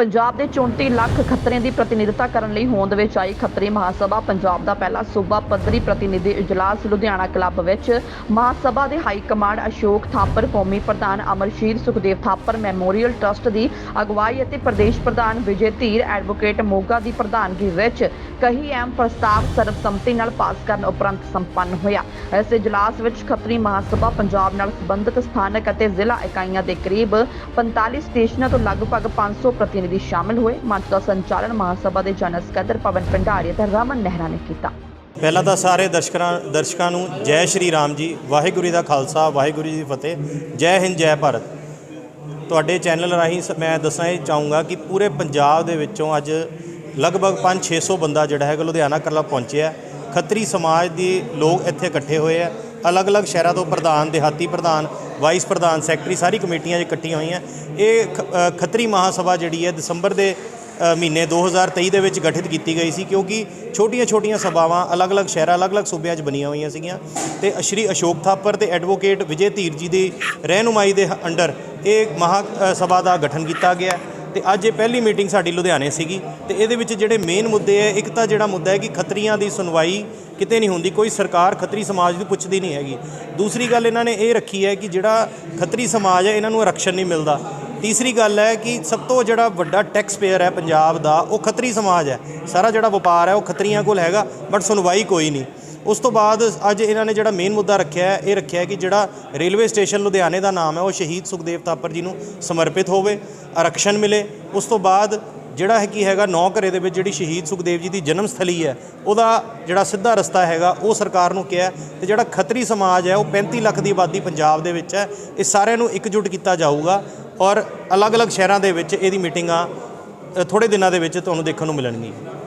ਪੰਜਾਬ ਦੇ 34 ਲੱਖ ਖੱਤਰੀਆਂ ਦੀ ਪ੍ਰਤੀਨਿਧਤਾ ਕਰਨ ਲਈ ਹੋਂਦ ਵਿੱਚ ਆਈ ਖੱਤਰੀ ਮਹਾਸਭਾ। ਪੰਜਾਬ ਦਾ ਪਹਿਲਾ ਸੂਬਾ ਪੱਧਰੀ ਪ੍ਰਤੀਨਿਧੀ ਇਜਲਾਸ, ਲੁਧਿਆਣਾ ਕਲੱਬ ਵਿੱਚ ਮਹਾਸਭਾ ਦੇ ਹਾਈ ਕਮਾਂਡ ਅਸ਼ੋਕ ਥਾਪਰ, ਕੌਮੀ ਪ੍ਰਧਾਨ ਅਮਰਸ਼ੀਰ ਸੁਖਦੇਵ ਥਾਪਰ, ਮੈਮੋਰੀਅਲ ਟਰਸਟ ਦੀ ਅਗਵਾਈ ਅਤੇ ਪ੍ਰਦੇਸ਼ ਪ੍ਰਧਾਨ ਵਿਜੇ ਧੀਰ, ਐਡਵੋਕੇਟ ਮੋਗਾ ਦੀ ਪ੍ਰਧਾਨਗੀ ਵਿੱਚ ਕਈ ਅਹਿਮ ਪ੍ਰਸਤਾਵ ਸਰਬਸੰਮਤੀ ਨਾਲ ਪਾਸ ਕਰਨ ਉਪਰੰਤ ਸੰਪੰਨ ਹੋਇਆ। ਇਸ ਇਜਲਾਸ ਵਿੱਚ ਖੱਤਰੀ ਮਹਾਸਭਾ ਪੰਜਾਬ ਨਾਲ ਸੰਬੰਧਿਤ ਸਥਾਨਕ ਅਤੇ ਜ਼ਿਲ੍ਹਾ ਇਕਾਈਆਂ ਦੇ ਕਰੀਬ 45 ਸਟੇਸ਼ਨਾਂ ਤੋਂ ਲਗਭਗ 500 ਪ੍ਰਤੀਨਿਧੀ ਸ਼ਾਮਲ ਹੋਏ ਮੰਚ ਦਾ ਸੰਚਾਲਨ ਮਹਾਸਭਾ ਦੇ ਜਨਰਲ ਸਕੱਤਰ ਪਵਨ ਭੰਡਾਰੀ ਅਤੇ ਰਮਨ ਨਹਿਰਾ ਨੇ ਕੀਤਾ। ਪਹਿਲਾਂ ਤਾਂ ਸਾਰੇ ਦਰਸ਼ਕਾਂ ਦਰਸ਼ਕਾਂ ਨੂੰ ਜੈ ਸ਼੍ਰੀ ਰਾਮ ਜੀ, ਵਾਹਿਗੁਰੂ ਦਾ ਖਾਲਸਾ, ਵਾਹਿਗੁਰੂ ਜੀ ਦੀ ਫਤਿਹ, ਜੈ ਹਿੰਦ, ਜੈ ਭਾਰਤ। ਤੁਹਾਡੇ ਚੈਨਲ ਰਾਹੀਂ ਮੈਂ ਦੱਸਣਾ ਇਹ ਚਾਹੂੰਗਾ ਕਿ ਪੂਰੇ ਪੰਜਾਬ ਦੇ ਵਿੱਚੋਂ ਅੱਜ ਲਗਭਗ 5-600 ਬੰਦਾ ਜਿਹੜਾ ਹੈਗਾ ਲੁਧਿਆਣਾ ਕਰਲਾ ਪਹੁੰਚਿਆ ਖੱਤਰੀ ਸਮਾਜ ਦੇ ਲੋਕ ਇੱਥੇ ਇਕੱਠੇ ਹੋਏ ਆ ਅਲੱਗ-ਅਲੱਗ ਸ਼ਹਿਰਾਂ ਤੋਂ ਪ੍ਰਧਾਨ, ਦਿਹਾਤੀ ਪ੍ਰਧਾਨ ਵਾਈਸ ਪ੍ਰਧਾਨ ਸੈਕਟਰੀ ਸਾਰੀ ਕਮੇਟੀਆਂ 'ਚ ਇਕੱਠੀਆਂ ਹੋਈਆਂ ਇਹ ਖੱਤਰੀ ਮਹਾਸਭਾ ਜਿਹੜੀ ਹੈ ਦਸੰਬਰ ਦੇ ਅ, ਮਹੀਨੇ 2023 ਦੇ ਵਿੱਚ ਗਠਿਤ ਕੀਤੀ ਗਈ ਸੀ ਕਿਉਂਕਿ ਛੋਟੀਆਂ-ਛੋਟੀਆਂ ਸਭਾਵਾਂ ਅਲੱਗ-ਅਲੱਗ ਸ਼ਹਿਰਾਂ ਅਲੱਗ-ਅਲੱਗ ਸੂਬਿਆਂ 'ਚ ਬਣੀਆਂ ਹੋਈਆਂ ਸੀਗੀਆਂ। ਤੇ ਸ਼੍ਰੀ ਅਸ਼ੋਕ ਥਾਪਰ ਤੇ ਐਡਵੋਕੇਟ ਵਿਜੇ ਧੀਰ ਜੀ ਦੀ ਰਹਿਨੁਮਾਈ ਦੇ ਅੰਡਰ ਇਹ ਮਹਾ ਸਭਾ ਦਾ ਗਠਨ ਕੀਤਾ ਗਿਆ। ਤੇ ਅੱਜ ਇਹ ਪਹਿਲੀ ਮੀਟਿੰਗ ਸਾਡੀ ਲੁਧਿਆਣੇ ਸੀਗੀ ਤੇ ਇਹਦੇ ਵਿੱਚ ਜਿਹੜੇ ਮੇਨ ਮੁੱਦੇ ਹੈ ਇੱਕ ਤਾਂ ਜਿਹੜਾ ਮੁੱਦਾ ਹੈ ਕਿ ਖੱਤਰੀਆਂ ਦੀ ਸੁਣਵਾਈ ਕਿਤੇ ਨਹੀਂ ਹੁੰਦੀ, ਕੋਈ ਸਰਕਾਰ ਖੱਤਰੀ ਸਮਾਜ ਨੂੰ ਪੁੱਛਦੀ ਨਹੀਂ ਹੈਗੀ। ਦੂਸਰੀ ਗੱਲ ਇਹਨਾਂ ਨੇ ਇਹ ਰੱਖੀ ਹੈ ਕਿ ਜਿਹੜਾ ਖੱਤਰੀ ਸਮਾਜ ਹੈ, ਇਹਨਾਂ ਨੂੰ ਆਰਕਸ਼ਨ ਨਹੀਂ ਮਿਲਦਾ। ਤੀਸਰੀ ਗੱਲ ਹੈ ਕਿ ਸਭ ਤੋਂ ਜਿਹੜਾ ਵੱਡਾ ਟੈਕਸ ਪੇਅਰ ਹੈ ਪੰਜਾਬ ਦਾ, ਉਹ ਖੱਤਰੀ ਸਮਾਜ ਹੈ। ਸਾਰਾ ਜਿਹੜਾ ਵਪਾਰ ਹੈ, ਉਹ ਖੱਤਰੀਆਂ ਕੋਲ ਹੈਗਾ, ਬਟ ਸੁਣਵਾਈ ਕੋਈ ਨਹੀਂ। ਉਸ ਤੋਂ ਬਾਅਦ ਅੱਜ ਇਹਨਾਂ ਨੇ ਜਿਹੜਾ ਮੇਨ ਮੁੱਦਾ ਰੱਖਿਆ ਹੈ ਇਹ ਰੱਖਿਆ ਹੈ ਕਿ ਜਿਹੜਾ ਰੇਲਵੇ ਸਟੇਸ਼ਨ ਲੁਧਿਆਣੇ ਦਾ ਨਾਮ ਹੈ ਉਹ ਸ਼ਹੀਦ ਸੁਖਦੇਵ ਥਾਪਰ ਜੀ ਨੂੰ ਸਮਰਪਿਤ ਹੋਵੇ ਆਰਕਸ਼ਨ ਮਿਲੇ। ਉਸ ਤੋਂ ਬਾਅਦ ਜਿਹੜਾ ਹੈ ਕੀ ਹੈਗਾ ਨੌ ਘਰੇ ਦੇ ਵਿੱਚ ਜਿਹੜੀ ਸ਼ਹੀਦ ਸੁਖਦੇਵ ਜੀ ਦੀ ਜਨਮ ਸਥਲੀ ਹੈ ਉਹਦਾ ਜਿਹੜਾ ਸਿੱਧਾ ਰਸਤਾ ਹੈਗਾ ਉਹ ਸਰਕਾਰ ਨੂੰ ਕਿਹਾ ਹੈ ਤੇ ਜਿਹੜਾ ਖੱਤਰੀ ਸਮਾਜ ਹੈ ਉਹ 35 ਲੱਖ ਦੀ ਆਬਾਦੀ ਪੰਜਾਬ ਦੇ ਵਿੱਚ ਹੈ ਇਹ ਸਾਰਿਆਂ ਨੂੰ ਇਕਜੁੱਟ ਕੀਤਾ ਜਾਊਗਾ ਔਰ ਅਲੱਗ-ਅਲੱਗ ਸ਼ਹਿਰਾਂ ਦੇ ਵਿੱਚ ਇਹਦੀ ਮੀਟਿੰਗਾਂ ਅ, ਥੋੜੇ ਦਿਨਾਂ ਦੇ ਵਿੱਚ ਤੁਹਾਨੂੰ ਦੇਖਣ ਨੂੰ ਮਿਲਣਗੀਆਂ।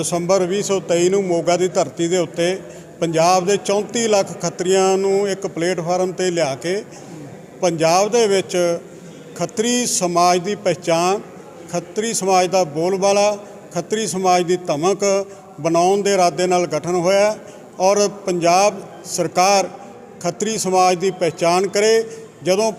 ਦਸੰਬਰ 2023 ਨੂੰ ਮੋਗਾ ਦੀ ਧਰਤੀ ਦੇ ਉੱਤੇ ਪੰਜਾਬ ਦੇ 34 ਲੱਖ ਖੱਤਰੀਆਂ ਨੂੰ ਇੱਕ ਪਲੇਟਫਾਰਮ ਤੇ ਲਿਆ ਕੇ ਪੰਜਾਬ ਦੇ ਵਿੱਚ ਖੱਤਰੀ ਸਮਾਜ ਦੀ ਪਹਿਚਾਣ, ਖੱਤਰੀ ਸਮਾਜ ਦਾ ਬੋਲਬਾਲਾ, ਖੱਤਰੀ ਸਮਾਜ ਦੀ ਧਮਕ ਬਣਾਉਣ ਦੇ ਇਰਾਦੇ ਨਾਲ ਗਠਨ ਹੋਇਆ ਔਰ ਪੰਜਾਬ ਸਰਕਾਰ ਖੱਤਰੀ ਸਮਾਜ ਦੀ ਪਹਿਚਾਣ ਕਰੇ। ਜਦੋਂ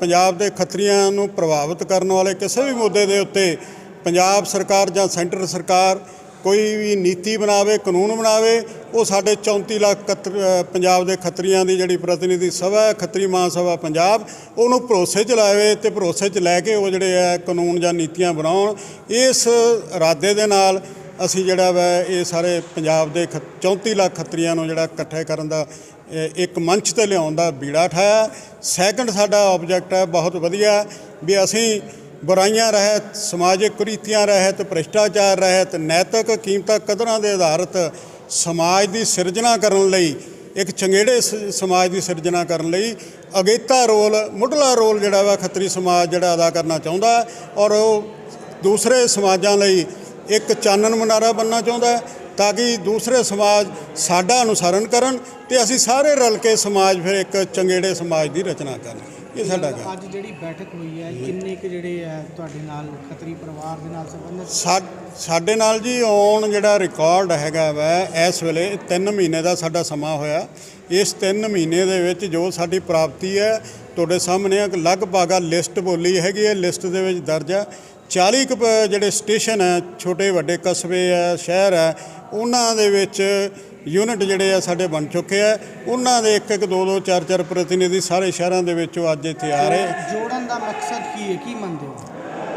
ਪੰਜਾਬ ਦੇ ਖੱਤਰੀਆਂ ਨੂੰ ਪ੍ਰਭਾਵਿਤ ਕਰਨ ਵਾਲੇ ਕਿਸੇ ਵੀ ਮੁੱਦੇ ਦੇ ਉੱਤੇ ਪੰਜਾਬ ਸਰਕਾਰ ਜਾਂ ਸੈਂਟਰ ਸਰਕਾਰ ਕੋਈ ਵੀ ਨੀਤੀ ਬਣਾਵੇ, ਕਾਨੂੰਨ ਬਣਾਵੇ, ਉਹ ਸਾਡੇ 34 ਲੱਖ ਖੱਤਰ- ਪੰਜਾਬ ਦੇ ਖੱਤਰੀਆਂ ਦੀ ਜਿਹੜੀ ਪ੍ਰਤੀਨਿਧੀ ਸਭਾ ਖੱਤਰੀ ਮਹਾਂ ਸਭਾ ਪੰਜਾਬ, ਉਹਨੂੰ ਭਰੋਸੇ 'ਚ ਲਾਵੇ ਤੇ ਭਰੋਸੇ 'ਚ ਲੈ ਕੇ ਉਹ ਜਿਹੜੇ ਹੈ ਕਾਨੂੰਨ ਜਾਂ ਨੀਤੀਆਂ ਬਣਾਉਣ। ਇਸ ਇਰਾਦੇ ਦੇ ਨਾਲ ਅਸੀਂ ਜਿਹੜਾ ਵਾ ਇਹ ਸਾਰੇ ਪੰਜਾਬ ਦੇ ਖ- 34 ਲੱਖ ਖੱਤਰੀਆਂ ਨੂੰ ਜਿਹੜਾ ਇਕੱਠੇ ਕਰਨ ਦਾ ਇੱਕ ਮੰਚ ਤੇ ਲਿਆਉਣ ਦਾ ਬੀੜਾ ਠਾਇਆ। ਸੈਕੰਡ ਸਾਡਾ ਆਬਜੈਕਟ ਹੈ, ਬਹੁਤ ਵਧੀਆ, ਵੀ ਅਸੀਂ ਬੁਰਾਈਆਂ ਰਹਿਤ, ਸਮਾਜਿਕ ਕੁਰੀਤੀਆਂ ਰਹਿਤ, ਭ੍ਰਿਸ਼ਟਾਚਾਰ ਰਹਿਤ, ਨੈਤਿਕ ਕੀਮਤਾਂ ਕਦਰਾਂ ਦੇ ਆਧਾਰਿਤ ਸਮਾਜ ਦੀ ਸਿਰਜਣਾ ਕਰਨ ਲਈ, ਇੱਕ ਚੰਗੇੜੇ ਸ- ਸਮਾਜ ਦੀ ਸਿਰਜਣਾ ਕਰਨ ਲਈ ਅਗੇਤਾ ਰੋਲ, ਮੁੱਢਲਾ ਰੋਲ ਜਿਹੜਾ ਵਾ ਖੱਤਰੀ ਸਮਾਜ ਜਿਹੜਾ ਅਦਾ ਕਰਨਾ ਚਾਹੁੰਦਾ ਔਰ ਉਹ ਦੂਸਰੇ ਸਮਾਜਾਂ ਲਈ ਇੱਕ ਚਾਨਣ ਮਨਾਰਾ ਬਣਨਾ ਚਾਹੁੰਦਾ ਤਾਂ ਕਿ ਦੂਸਰੇ ਸਮਾਜ ਸਾਡਾ ਅਨੁਸਰਨ ਕਰਨ ਤੇ ਅਸੀਂ ਸਾਰੇ ਰਲ ਕੇ ਸਮਾਜ ਫਿਰ ਇੱਕ ਚੰਗੇੜੇ ਸਮਾਜ ਦੀ ਰਚਨਾ ਕਰਨ। ਇਹ ਸਾਡਾ ਕੰਮ ਅੱਜ ਜਿਹੜੀ ਬੈਠਕ ਹੋਈ ਹੈ ਕਿੰਨੇ ਕੁ ਜਿਹੜੇ ਹੈ ਤੁਹਾਡੇ ਨਾਲ ਖੱਤਰੀ ਪਰਿਵਾਰ ਦੇ ਨਾਲ ਸੰਬੰਧਿਤ? ਸਾਡੇ ਨਾਲ ਜੀ ਔਨ ਜਿਹੜਾ ਰਿਕਾਰਡ ਹੈਗਾ ਵਾ ਇਸ ਵੇਲੇ 3 ਮਹੀਨੇ ਦਾ ਸਾਡਾ ਸਮਾਂ ਹੋਇਆ। ਇਸ 3 ਮਹੀਨੇ ਦੇ ਵਿੱਚ ਜੋ ਸਾਡੀ ਪ੍ਰਾਪਤੀ ਹੈ ਤੁਹਾਡੇ ਸਾਹਮਣੇ ਇੱਕ ਲਗਭਗ ਆ ਲਿਸਟ ਬੋਲੀ ਹੈਗੀ ਹੈ। ਲਿਸਟ ਦੇ ਵਿੱਚ ਦਰਜ ਹੈ 40 ਕੁ ਪ- ਜਿਹੜੇ ਸਟੇਸ਼ਨ ਹੈ ਛੋਟੇ ਵੱਡੇ ਕਸਬੇ ਹੈ ਸ਼ਹਿਰ ਹੈ ਉਹਨਾਂ ਦੇ ਵਿੱਚ ਯੂਨਿਟ ਜਿਹੜੇ ਆ ਸਾਡੇ ਬਣ ਚੁੱਕੇ ਆ। ਉਹਨਾਂ ਦੇ ਇੱਕ ਇੱਕ ਦੋ ਦੋ ਚਾਰ ਚਾਰ ਪ੍ਰਤੀਨਿਧੀ ਸਾਰੇ ਸ਼ਹਿਰਾਂ ਦੇ ਵਿੱਚੋਂ ਅੱਜ ਇੱਥੇ ਆ ਰਹੇ। ਜੋੜਨ ਦਾ ਮਕਸਦ ਕੀ ਹੈ? ਕੀ ਮੰਨਦੇ ਹੋ?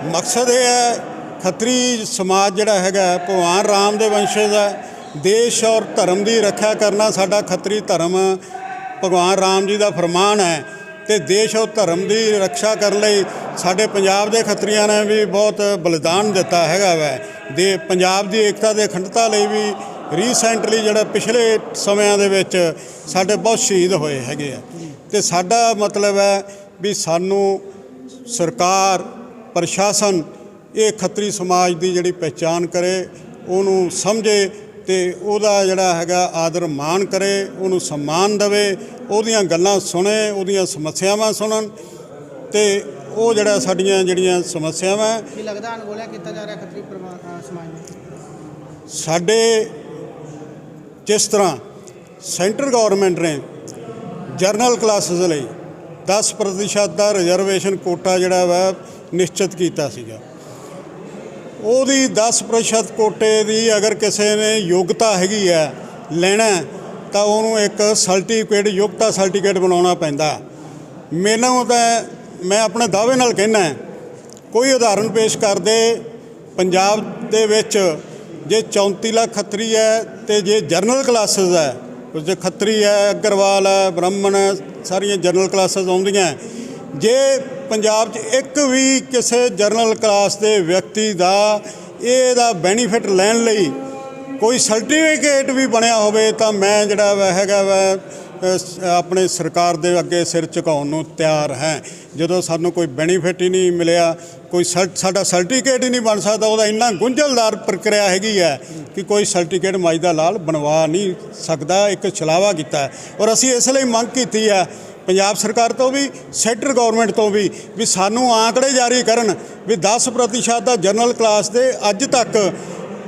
ਮਕਸਦ ਇਹ ਹੈ ਖੱਤਰੀ ਸਮਾਜ ਜਿਹੜਾ ਹੈਗਾ ਭਗਵਾਨ ਰਾਮ ਦੇ ਵੰਸ਼ਜ ਹੈ ਦੇਸ਼ ਔਰ ਧਰਮ ਦੀ ਰੱਖਿਆ ਕਰਨਾ ਸਾਡਾ ਖੱਤਰੀ ਧਰਮ ਭਗਵਾਨ ਰਾਮ ਜੀ ਦਾ ਫਰਮਾਨ ਹੈ। ਤੇ ਦੇਸ਼ ਔਰ ਧਰਮ ਦੀ ਰੱਖਿਆ ਕਰਨ ਲਈ ਸਾਡੇ ਪੰਜਾਬ ਦੇ ਖੱਤਰੀਆਂ ਨੇ ਵੀ ਬਹੁਤ ਬਲੀਦਾਨ ਦਿੱਤਾ ਹੈਗਾ ਵੈ। ਦੇ ਪੰਜਾਬ ਦੀ ਏਕਤਾ ਦੇ ਅਖੰਡਤਾ ਲਈ ਵੀ ਰੀਸੈਂਟਲੀ ਜਿਹੜਾ ਪਿਛਲੇ ਸਮਿਆਂ ਦੇ ਵਿੱਚ ਸਾਡੇ ਬਹੁਤ ਸ਼ਹੀਦ ਹੋਏ ਹੈਗੇ ਆ। ਤੇ ਸਾਡਾ ਮਤਲਬ ਹੈ ਵੀ ਸਾਨੂੰ ਸਰਕਾਰ ਪ੍ਰਸ਼ਾਸਨ ਇਹ ਖੱਤਰੀ ਸਮਾਜ ਦੀ ਜਿਹੜੀ ਪਹਿਚਾਨ ਕਰੇ ਉਹਨੂੰ ਸਮਝੇ ਤੇ ਉਹਦਾ ਜਿਹੜਾ ਹੈਗਾ ਆਦਰ ਮਾਣ ਕਰੇ ਉਹਨੂੰ ਸਨਮਾਨ ਦੇਵੇ ਉਹਦੀਆਂ ਗੱਲਾਂ ਸੁਣੇ ਉਹਦੀਆਂ ਸਮੱਸਿਆਵਾਂ ਸੁਣਨ ਤੇ ਉਹ ਜਿਹੜਾ ਸਾਡੀਆਂ ਜਿਹੜੀਆਂ ਸਮੱਸਿਆਵਾਂ ਕੀ ਲੱਗਦਾ ਅਣਗੌਲਿਆ ਕੀਤਾ ਜਾ ਰਿਹਾ ਖੱਤਰੀ ਸਮਾਜ ਨੂੰ? ਸਾਡੇ ਜਿਸ ਤਰ੍ਹਾਂ ਸੈਂਟਰ ਗਵਰਨਮੈਂਟ ਨੇ ਜਰਨਲ ਕਲਾਸਿਸ ਲਈ 10% ਦਾ ਰਿਜ਼ਰਵੇਸ਼ਨ ਕੋਟਾ ਜਿਹੜਾ ਵਾ ਨਿਸ਼ਚਿਤ ਕੀਤਾ ਸੀਗਾ। ਉਹਦੀ 10% ਕੋਟੇ ਦੀ ਅਗਰ ਕਿਸੇ ਨੇ ਯੋਗਤਾ ਹੈਗੀ ਹੈ, ਲੈਣਾ ਤਾਂ ਉਹਨੂੰ ਇੱਕ ਸਰਟੀਫਿਕੇਟ ਯੋਗਤਾ ਸਰਟੀਫਿਕੇਟ ਬਣਾਉਣਾ ਪੈਂਦਾ। ਮੈਨੂੰ ਤਾਂ, ਮੈਂ ਆਪਣੇ ਦਾਅਵੇ ਨਾਲ ਕਹਿਣਾ ਕੋਈ ਉਦਾਹਰਨ ਪੇਸ਼ ਕਰਦੇ, ਪੰਜਾਬ ਦੇ ਵਿੱਚ ਜੇ 34 ਲੱਖ ਖੱਤਰੀ ਹੈ ਤੇ ਜੇ ਜਰਨਲ ਕਲਾਸਿਸ ਹੈ, ਉਸ ਦੇ ਖੱਤਰੀ ਹੈ, ਅਗਰਵਾਲ ਹੈ, ਬ੍ਰਾਹਮਣ ਹੈ, ਸਾਰੀਆਂ ਜਰਨਲ ਕਲਾਸਿਸ ਆਉਂਦੀਆਂ ਜੇ ਪੰਜਾਬ 'ਚ ਇੱਕ ਵੀ ਕਿਸੇ ਜਰਨਲ ਕਲਾਸ ਦੇ ਵਿਅਕਤੀ ਦਾ ਇਹਦਾ ਬੈਨੀਫਿਟ ਲੈਣ ਲਈ ਕੋਈ ਸਰਟੀਫਿਕੇਟ ਵੀ ਬਣਿਆ ਹੋਵੇ ਤਾਂ ਮੈਂ ਜਿਹੜਾ ਵਾ ਹੈਗਾ ਵਾ ਆਪਣੇ ਸਰਕਾਰ ਦੇ ਅੱਗੇ ਸਿਰ ਝੁਕਾਉਣ ਨੂੰ ਤਿਆਰ ਹੈ। ਜਦੋਂ ਸਾਨੂੰ ਕੋਈ ਬੈਨੀਫਿਟ ਹੀ ਨਹੀਂ ਮਿਲਿਆ, ਕੋਈ ਸਰ- ਸਾਡਾ ਸਰਟੀਫਿਕੇਟ ਹੀ ਨਹੀਂ ਬਣ ਸਕਦਾ, ਉਹਦਾ ਇੰਨਾ ਗੁੰਝਲਦਾਰ ਪ੍ਰਕਿਰਿਆ ਹੈਗੀ ਹੈ ਕਿ ਕੋਈ ਸਰਟੀਫਿਕੇਟ ਮਾਜਦਾ ਲਾਲ ਬਣਵਾ ਨਹੀਂ ਸਕਦਾ, ਇੱਕ ਛਲਾਵਾ ਕੀਤਾ ਔਰ ਅਸੀਂ ਇਸ ਲਈ ਮੰਗ ਕੀਤੀ ਹੈ, ਪੰਜਾਬ ਸਰਕਾਰ ਤੋਂ ਵੀ, ਸੈਂਟਰ ਗਵਰਨਮੈਂਟ ਤੋਂ ਵੀ ਵੀ ਸਾਨੂੰ ਆંકੜੇ ਜਾਰੀ ਕਰਨ, ਵੀ 10% ਦਾ ਜਨਰਲ ਕਲਾਸ ਦੇ ਅੱਜ ਤੱਕ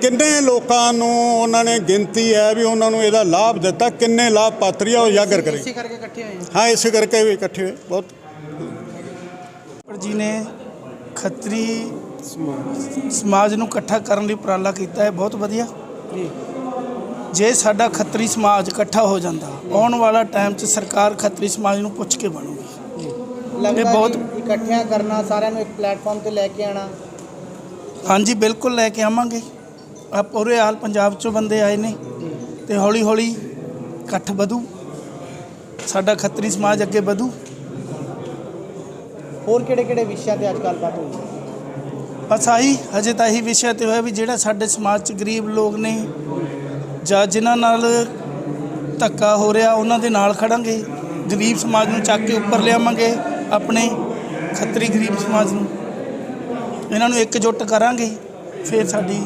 ਕਿੰਨੇ ਲੋਕਾਂ ਨੂੰ ਉਹਨਾਂ ਨੇ ਗਿਣਤੀ ਹੈ ਵੀ ਉਹਨਾਂ ਨੂੰ ਇਹਦਾ ਲਾਭ ਦਿੱਤਾ ਕਿੰਨੇ ਲਾਭ ਪਾਤਰੀ ਆ ਉਹ ਉਜਾਗਰ ਕਰੇ। ਇਸੇ ਕਰਕੇ ਇਕੱਠੇ ਹੋਏ ਹਾਂ। ਹਾਂ ਇਸੇ ਕਰਕੇ ਵੀ ਇਕੱਠੇ ਹੋਏ ਬਹੁਤ। ਪਰ ਜੀ ਨੇ ਖੱਤਰੀ ਸਮਾਜ ਨੂੰ ਇਕੱਠਾ ਕਰਨ ਲਈ ਉਪਰਾਲਾ ਕੀਤਾ ਹੈ ਬਹੁਤ ਵਧੀਆ। ਜੀ ਜੇ ਸਾਡਾ ਖੱਤਰੀ ਸਮਾਜ ਇਕੱਠਾ ਹੋ ਜਾਂਦਾ ਆਉਣ ਵਾਲਾ ਟਾਈਮ 'ਚ ਸਰਕਾਰ ਖੱਤਰੀ ਸਮਾਜ ਨੂੰ ਪੁੱਛ ਕੇ ਬਣੂਗੀ। ਲੱਗਦਾ ਬਹੁਤ- ਇਕੱਠਿਆਂ ਕਰਨਾ ਸਾਰਿਆਂ ਨੂੰ ਇੱਕ ਪਲੇਟਫਾਰਮ ਤੇ ਲੈ ਕੇ ਆਣਾ। ਹਾਂਜੀ ਬਿਲਕੁਲ ਲੈ ਕੇ ਆਵਾਂਗੇ। ਆ ਪੂਰੇ ਹਾਲ ਪੰਜਾਬ 'ਚੋਂ ਬੰਦੇ ਆਏ ਨੇ ਤੇ ਹੌਲੀ ਹੌਲੀ ਇਕੱਠ ਵਧੂ। ਸਾਡਾ ਖੱਤਰੀ ਸਮਾਜ ਅੱਗੇ ਵਧੂ। ਹੋਰ ਕਿਹੜੇ ਕਿਹੜੇ ਵਿਸ਼ਿਆਂ ਤੇ ਅੱਜ ਗੱਲਬਾਤ ਹੋਈ? ਬਸ ਆਹੀ ਹਜੇ ਤਾਂ ਇਹੀ ਵਿਸ਼ਾ ਤੇ ਹੋਇਆ ਵੀ ਜਿਹੜਾ ਸਾਡੇ ਸਮਾਜ 'ਚ ਗਰੀਬ ਲੋਕ ਨੇ ਜਾਂ ਜਿਨ੍ਹਾਂ ਨਾਲ ਧੱਕਾ ਹੋ ਰਿਹਾ ਉਹਨਾਂ ਦੇ ਨਾਲ ਖੜਾਂਗੇ। ਗਰੀਬ ਸਮਾਜ ਨੂੰ ਚੱਕ ਕੇ ਉੱਪਰ ਲਿਆਵਾਂਗੇ ਆਪਣੇ ਖੱਤਰੀ ਗਰੀਬ ਸਮਾਜ ਨੂੰ। ਇਹਨਾਂ ਨੂੰ ਇਕਜੁੱਟ ਕਰਾਂਗੇ ਫਿਰ ਸਾਡੀ